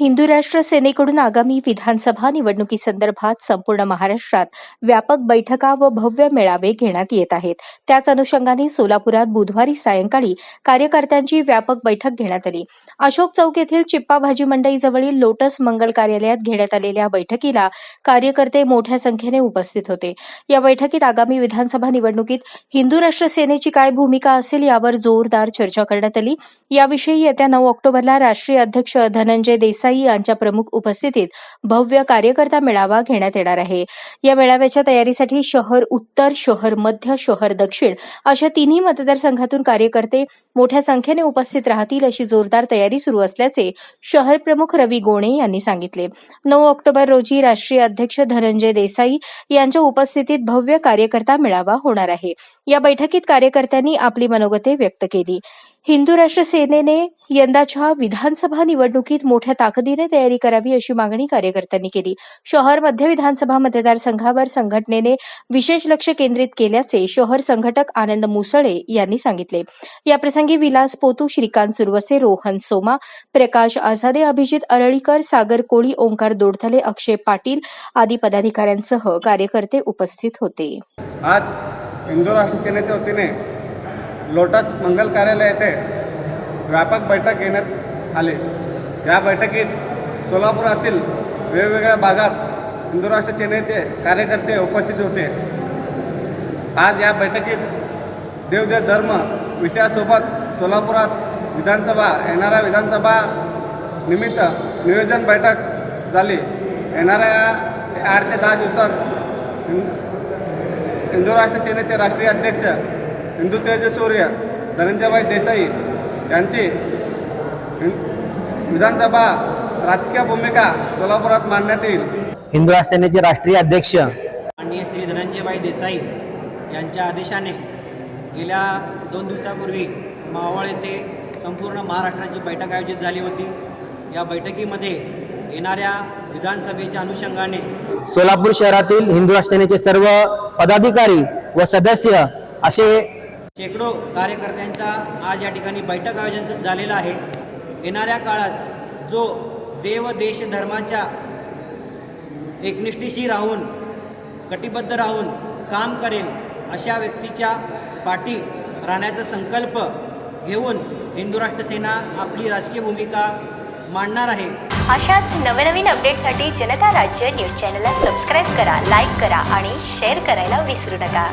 हिंदू राष्ट्र सेनेकडून आगामी विधानसभा निवडणुकीसंदर्भात संपूर्ण महाराष्ट्रात व्यापक बैठका व भव्य मेळावे घेण्यात येत आहेत. त्याच अनुषंगाने सोलापुरात बुधवारी सायंकाळी कार्यकर्त्यांची व्यापक बैठक घेण्यात आली. अशोक चौक येथील चिप्पा भाजी मंडईजवळील लोटस मंगल कार्यालयात घेण्यात आलेल्या बैठकीला कार्यकर्ते मोठ्या संख्येने उपस्थित होते. या बैठकीत आगामी विधानसभा निवडणुकीत हिंदू राष्ट्र सेनेची काय भूमिका असेल यावर जोरदार चर्चा करण्यात आली. याविषयी येत्या नऊ ऑक्टोबरला राष्ट्रीय अध्यक्ष धनंजय देसाई यांच्या प्रमुख उपस्थितीत भव्य कार्यकर्ता मेळावा घेण्यात येणार आहे. या मेळाव्याच्या तयारीसाठी शहर उत्तर शहर मध्य शहर दक्षिण अशा तिन्ही मतदारसंघातून कार्यकर्ते मोठ्या संख्येने उपस्थित राहतील अशी जोरदार तयारी सुरू असल्याचे शहर प्रमुख रवी गोणे यांनी सांगितले. नऊ ऑक्टोबर रोजी राष्ट्रीय अध्यक्ष धनंजय देसाई यांच्या उपस्थितीत भव्य कार्यकर्ता मेळावा होणार आहे. या बैठकीत कार्यकर्त्यांनी आपली मनोगते व्यक्त केली. हिंदू राष्ट्र सेनेने यंदाच्या विधानसभा निवडणुकीत मोठ्या ताकदीने तयारी करावी अशी मागणी कार्यकर्त्यांनी केली. शहर मध्य विधानसभा मतदारसंघावर संघटनेने विशेष लक्ष केंद्रित केल्याचे शहर संघटक आनंद मुसळे यांनी सांगितले. याप्रसंगी विलास पोतू श्रीकांत सुरवसे रोहन सोमा प्रकाश आझादे अभिजित अरळीकर सागर कोळी ओंकार दोडथले अक्षय पाटील आदी पदाधिकाऱ्यांसह कार्यकर्ते उपस्थित होते. आज हिंदू राष्ट्र सेनेच्या वतीने लोटस मंगल कार्यालय येथे व्यापक बैठक घेण्यात आली. या बैठकीत सोलापुरातील वेगवेगळ्या भागात हिंदू राष्ट्र सेनेचे कार्यकर्ते उपस्थित होते. आज या बैठकीत देवदेव धर्म विषयासोबत सोलापुरात विधानसभा येणाऱ्या विधानसभा निमित्त नियोजन बैठक झाली. येणाऱ्या आठ ते दहा दिवसात हिंदू राष्ट्र सेनेचे राष्ट्रीय अध्यक्ष हिंदू तेजसूर्य धनंजयभाई देसाई यांची हिं- विधानसभा राजकीय भूमिका सोलापुरात मांडण्यात येईल. हिंदू सेनेचे राष्ट्रीय अध्यक्ष. माननीय श्री धनंजयभाई देसाई यांच्या आदेशाने गेल्या दोन दिवसापूर्वी मावळ येथे संपूर्ण महाराष्ट्राची बैठक आयोजित झाली होती. या बैठकीमध्ये येणाऱ्या विधानसभेच्या अनुषंगाने सोलापूर शहरातील हिंदू सेनेचे सर्व पदाधिकारी व सदस्य असे शेकडो कार्यकर्त्यांचा आज या ठिकाणी बैठक आयोजन झालेला आहे. येणाऱ्या काळात जो देव देश धर्माच्या एकनिष्ठीशी राहून कटिबद्ध राहून काम करेल अशा व्यक्तीच्या पाठी राहण्याचा संकल्प घेऊन हिंदू राष्ट्र सेना आपली राजकीय भूमिका मांडणार आहे. अशाच नवनवीन अपडेटसाठी जनता राज्य न्यूज चॅनलला सबस्क्राईब करा लाईक करा आणि शेअर करायला विसरू नका.